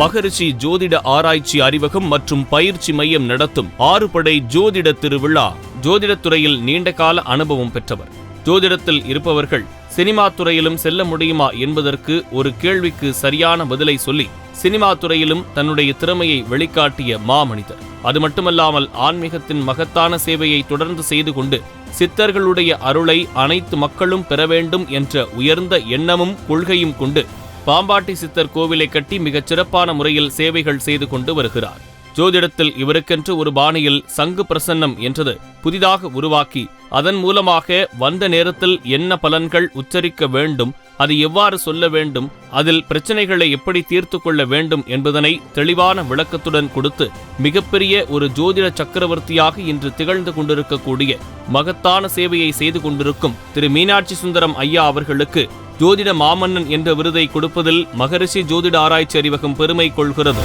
மகரிஷி ஜோதிட ஆராய்ச்சி அறிவகம் மற்றும் பயிற்சி மையம் நடத்தும் ஆறுபடை ஜோதிட திருவிழா ஜோதிடத்துறையில் நீண்டகால அனுபவம் பெற்றவர். ஜோதிடத்தில் இருப்பவர்கள் சினிமா துறையிலும் செல்ல முடியுமா என்பதற்கு ஒரு கேள்விக்கு சரியான பதிலை சொல்லி சினிமா துறையிலும் தன்னுடைய திறமையை வெளிக்காட்டிய மாமனிதர். அது மட்டுமல்லாமல் ஆன்மீகத்தின் மகத்தான சேவையை தொடர்ந்து செய்து கொண்டு சித்தர்களுடைய அருளை அனைத்து மக்களும் பெற வேண்டும் என்ற உயர்ந்த எண்ணமும் கொள்கையும் கொண்டு பாம்பாட்டி சித்தர் கோவிலை கட்டி மிகச் சிறப்பான முறையில் சேவைகள் செய்து கொண்டு வருகிறார். ஜோதிடத்தில் இவருக்கென்று ஒரு பாணியில் சங்கு பிரசன்னம் என்றது புதிதாக உருவாக்கி அதன் மூலமாக வந்த நேரத்தில் என்ன பலன்கள் உச்சரிக்க வேண்டும் அது எவ்வாறு சொல்ல வேண்டும் அதில் பிரச்சனைகளை எப்படி தீர்த்து கொள்ள வேண்டும் என்பதனை தெளிவான விளக்கத்துடன் கொடுத்து மிகப்பெரிய ஒரு ஜோதிட சக்கரவர்த்தியாக இன்று திகழ்ந்து கொண்டிருக்கக்கூடிய மகத்தான சேவையை செய்து கொண்டிருக்கும் திரு மீனாட்சி சுந்தரம் ஐயா அவர்களுக்கு ஜோதிட மாமன்னன் என்ற விருதை கொடுப்பதில் மகரிஷி ஜோதிட ஆராய்ச்சி அறிவகம் பெருமை கொள்கிறது.